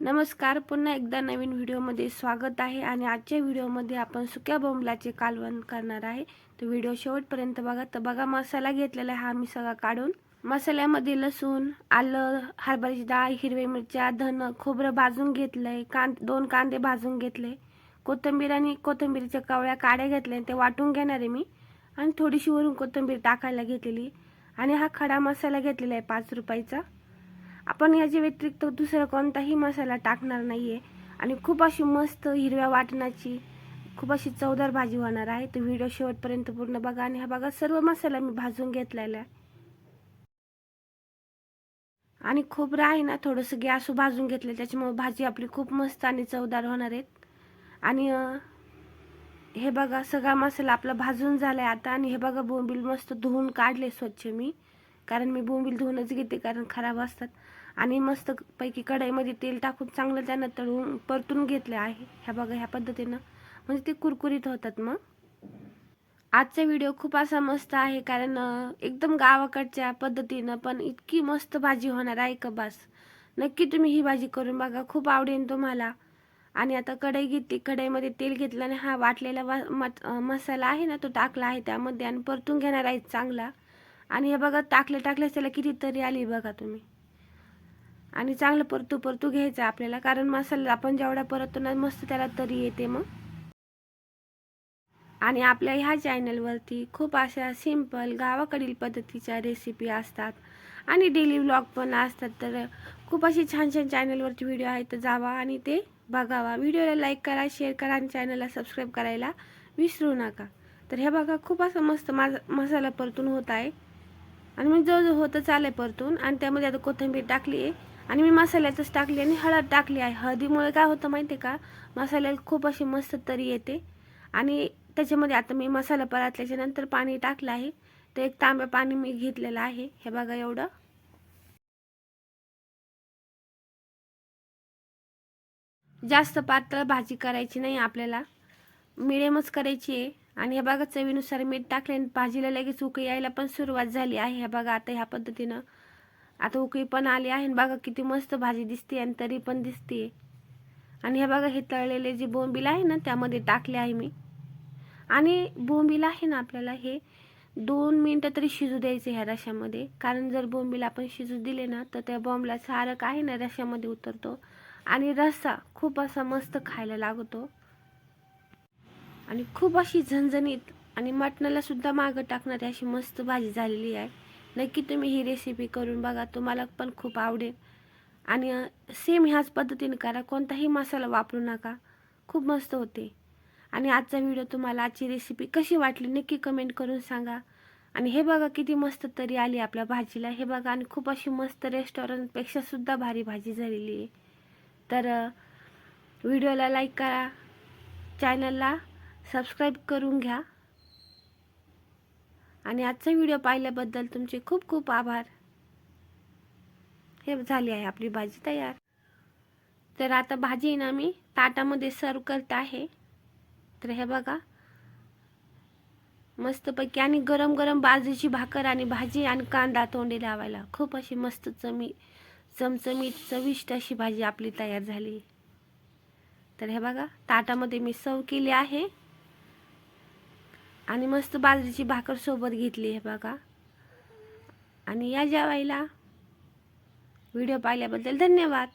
नमस्कार पुन्हा एकदा नवीन व्हिडिओमध्ये स्वागत आहे आणि आजच्या व्हिडिओमध्ये आपण सुक्या बोंबलाचे कालवण करणार आहे. तर व्हिडिओ शेवटपर्यंत बघा. तर बघा मसाला घेतलेला आहे हा मी सगळा काढून. मसाल्यामध्ये लसूण आलं हरभऱ्याची डाळ हिरव्या मिरच्या धन खोबरं भाजून घेतलंय. कां दोन कांदे भाजून घेतले. कोथिंबीर आणि कोथंबीरच्या कवळ्या काड्या घेतल्या ते वाटून घेणार आहे मी. आणि थोडीशी वरून कोथिंबीर टाकायला घेतलेली आणि हा खडा मसाला घेतलेला आहे पाच रुपयाचा. आपण याच्या व्यतिरिक्त दुसरा कोणताही मसाला टाकणार नाही आहे आणि खूप अशी मस्त हिरव्या वाटणाची खूप अशी चवदार भाजी होणार आहे. तर व्हिडिओ शेवटपर्यंत पूर्ण बघा आणि हा बघा सर्व मसाला मी भाजून घेतलेला आहे. आणि खोबरं आहे ना थोडंसं गॅस भाजून घेतलं त्याच्यामुळे भाजी आपली खूप मस्त आणि चवदार होणार आहेत. आणि हे बघा सगळा मसाला आपला भाजून झाला आहे आता. आणि हे बघा बोंबील मस्त धुवून काढले स्वच्छ मी. कारण मी बोंबील धुवूनच घेते कारण खराब असतात. आणि मस्त पैकी कढईमध्ये तेल टाकून चांगलं त्यानं तळून परतून घेतलं आहे. ह्या बघा ह्या पद्धतीनं. म्हणजे ते कुरकुरीत होतात मग. आजचा व्हिडिओ खूप असा मस्त आहे कारण एकदम गावाकडच्या पद्धतीनं पण इतकी मस्त भाजी होणार आहे का बास. नक्की तुम्ही ही भाजी करून बघा खूप आवडेल तुम्हाला. आणि आता कढई घेतली कढईमध्ये तेल घेतलं आणि हा वाटलेला वा मसाला आहे ना तो टाकला आहे त्यामध्ये आणि परतून घेणार आहे चांगला. आणि हे बघा टाकले टाकले त्याला कितीतरी आली बघा तुम्ही. आणि चांगलं परतू परतू घ्यायचं आपल्याला कारण मसाला आपण जेवढा परततो ना मस्त त्याला तरी येते मग. आणि आपल्या ह्या चॅनलवरती खूप अशा सिंपल गावाकडील पद्धतीच्या रेसिपी असतात. आणि डेली व्लॉग पण असतात तर खूप अशी छान छान चॅनलवरती व्हिडिओ आहेत तर जावा आणि ते बघावा. व्हिडिओला लाईक करा शेअर करा आणि चॅनलला सबस्क्राईब करायला विसरू नका. तर हे बघा खूप असं मस्त माझा मसाला परतून होत आहे. आणि मग जवळजवळ होतं चालेल परतून आणि त्यामध्ये आता कोथिंबीर टाकली आहे आणि मी मसाल्यातच टाकली आणि हळद टाकली आहे. हळदीमुळे काय होतं माहिती आहे का? मसाल्याला खूप अशी मस्त तरी येते. आणि त्याच्यामध्ये आता मी मसाला परतल्याच्या नंतर पाणी टाकलं आहे. तर एक तांब्या पाणी मी घेतलेलं आहे. हे बघा एवढं. जास्त पातळ भाजी करायची नाही आपल्याला. मिडियमच करायची आहे. आणि हे बघा चवीनुसार मीठ टाकले भाजीला लगेच उकळी यायला पण सुरुवात झाली आहे. हे बघा आता ह्या पद्धतीनं आता उकळी पण आली आहे बघा किती मस्त भाजी दिसते आणि तरी पण दिसते. आणि हे बघा हे तळलेले जे बोंबील आहे ना त्यामध्ये टाकले आहे मी. आणि बोंबील आहे ना आपल्याला हे दोन मिनटं तरी शिजू द्यायचे ह्या रश्यामध्ये. कारण जर बोंबील आपण शिजू दिले ना तर त्या बोंबला सारक आहे ना रश्यामध्ये उतरतो. आणि रस्सा खूप असा मस्त खायला लागतो. आणि खूप अशी झणझणीत आणि मटणाला सुद्धा मागं टाकणारी अशी मस्त भाजी झालेली आहे. नक्की तुम्ही ही रेसिपी करून बघा तुम्हाला पण खूप आवडेल. आणि सेम ह्याच पद्धतीने करा कोणताही मसाला वापरू नका. खूप मस्त होते. आणि आजचा व्हिडिओ तुम्हाला आजची रेसिपी कशी वाटली नक्की कमेंट करून सांगा. आणि हे बघा किती मस्त तरी आली आपल्या भाजीला. हे बघा आणि खूप अशी मस्त रेस्टॉरंटपेक्षा सुद्धा भारी भाजी झालेली आहे. तर व्हिडिओला लाईक करा. चॅनलला सबस्क्राईब करून घ्या. आणि आजचा व्हिडिओ पाहिल्याबद्दल तुमचे खूप खूप आभार. हे झाली आहे आपली भाजी तयार. तर आता भाजी ना मी ताटामध्ये सर्व करत आहे. तर हे बघा. मस्तपैकी आणि गरम गरम बाजूची भाकर आणि भाजी आणि कांदा तोंडी लावायला. खूप अशी मस्त चमी चमचमीत चविष्ट अशी भाजी आपली तयार झाली. तर हे बघा ताटामध्ये मी सर्व केली आहे. आणि मस्त बाजरीची भाकर सोबत घेतली हे बघा. आणि या जेवायला व्हिडिओ पाहिल्याबद्दल धन्यवाद.